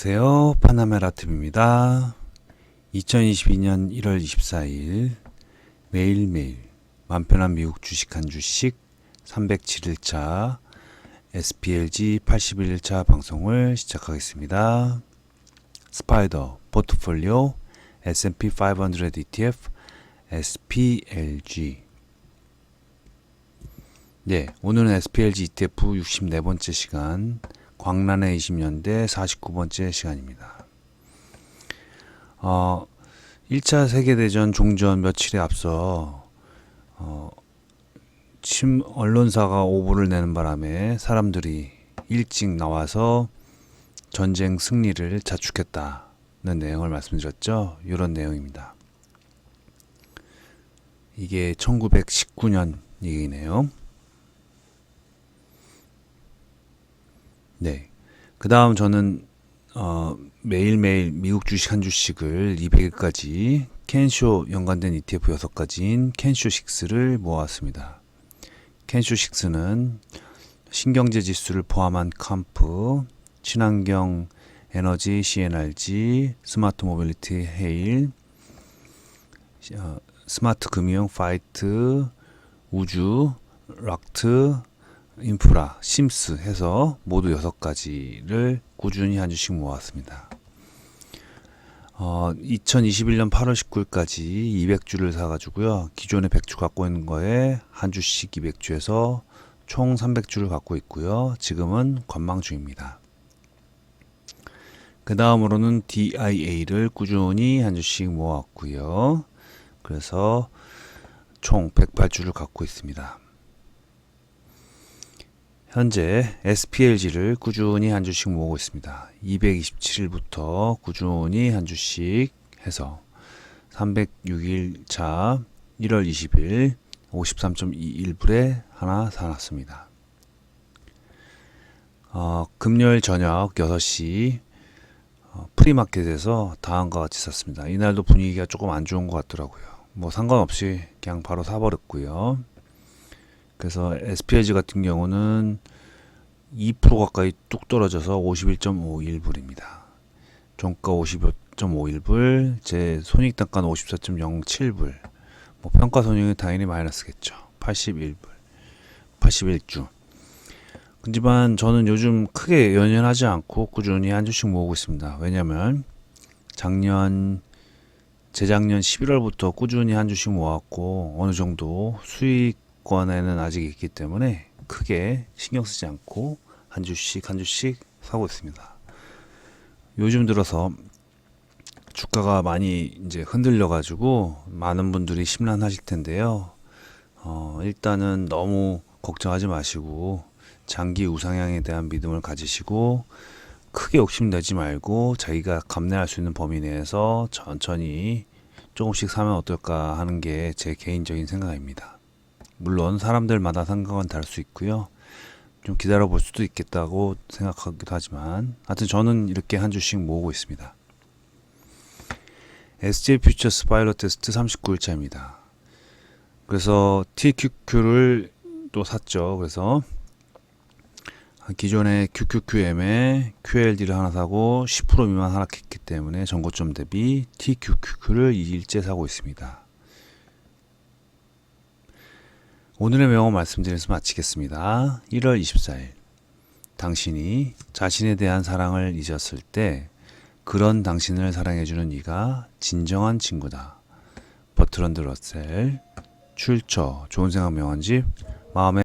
안녕하세요. 파나메라 TV입니다. 2022년 1월 24일 매일매일 만편한 미국 주식 한 주씩 307일차 SPLG 81일차 방송을 시작하겠습니다. 스파이더 포트폴리오 S&P 500 ETF SPLG 네, 오늘은 SPLG ETF 64번째 시간 광란의 20년대 49번째 시간입니다. 어, 1차 세계대전 종전 며칠에 앞서 어, 침 언론사가 오보를 내는 바람에 사람들이 일찍 나와서 전쟁 승리를 자축했다는 내용을 말씀드렸죠. 이런 내용입니다. 이게 1919년 얘기네요. 네. 그 다음 저는, 어, 매일매일 미국 주식 한 주씩을 200일까지 캔쇼 연관된 ETF 6가지인 캔쇼 6를 모았습니다. 캔쇼 6는 신경제 지수를 포함한 컴프, 친환경 에너지 CNRG, 스마트 모빌리티 헤일, 어, 스마트 금융 파이트, 우주, 락트, 인프라, 심스 해서 모두 여섯 가지를 꾸준히 한 주씩 모았습니다. 어, 2021년 8월 19일까지 200주를 사가지고요. 기존에 100주 갖고 있는 거에 한 주씩 200주에서 총 300주를 갖고 있고요. 지금은 관망 중입니다. 그 다음으로는 DIA를 꾸준히 한 주씩 모았고요. 그래서 총 108주를 갖고 있습니다. 현재 SPLG를 꾸준히 한 주씩 모으고 있습니다. 227일부터 꾸준히 한 주씩 해서 306일 차 1월 20일 53.21불에 하나 사놨습니다. 어, 금요일 저녁 6시 어, 프리마켓에서 다음과 같이 샀습니다. 이날도 분위기가 조금 안 좋은 것 같더라고요. 뭐 상관없이 그냥 바로 사버렸고요. 그래서 SPLG 같은 경우는 2% 가까이 뚝 떨어져서 51.51불입니다. 종가 55.51불, 제 손익 단가는 54.07불. 뭐 평가 손익은 당연히 마이너스겠죠. 81불, 81주. 하지만 저는 요즘 크게 연연하지 않고 꾸준히 한 주씩 모으고 있습니다. 왜냐면 작년 재작년 11월부터 꾸준히 한 주씩 모았고 어느 정도 수익 권에는 아직 있기 때문에 크게 신경 쓰지 않고 한 주씩 한 주씩 사고 있습니다. 요즘 들어서 주가가 많이 이제 흔들려 가지고 많은 분들이 심란하실 텐데요. 어, 일단은 너무 걱정하지 마시고 장기 우상향에 대한 믿음을 가지시고 크게 욕심내지 말고 자기가 감내할 수 있는 범위 내에서 천천히 조금씩 사면 어떨까 하는 게 제 개인적인 생각입니다. 물론 사람들마다 생각은 다를 수 있고요. 좀 기다려 볼 수도 있겠다고 생각하기도 하지만 하여튼 저는 이렇게 한 주씩 모으고 있습니다. SJ 퓨처스 파일럿 테스트 39일차입니다. 그래서 TQQ를 또 샀죠. 그래서 기존의 QQQM에 QLD를 하나 사고 10% 미만 하락했기 때문에 전고점 대비 TQQQ를 2일째 사고 있습니다. 오늘의 명언 말씀드려서 마치겠습니다. 1월 24일. 당신이 자신에 대한 사랑을 잊었을 때 그런 당신을 사랑해주는 이가 진정한 친구다. 버트런드 러셀 출처 좋은 생각 명언집 마음의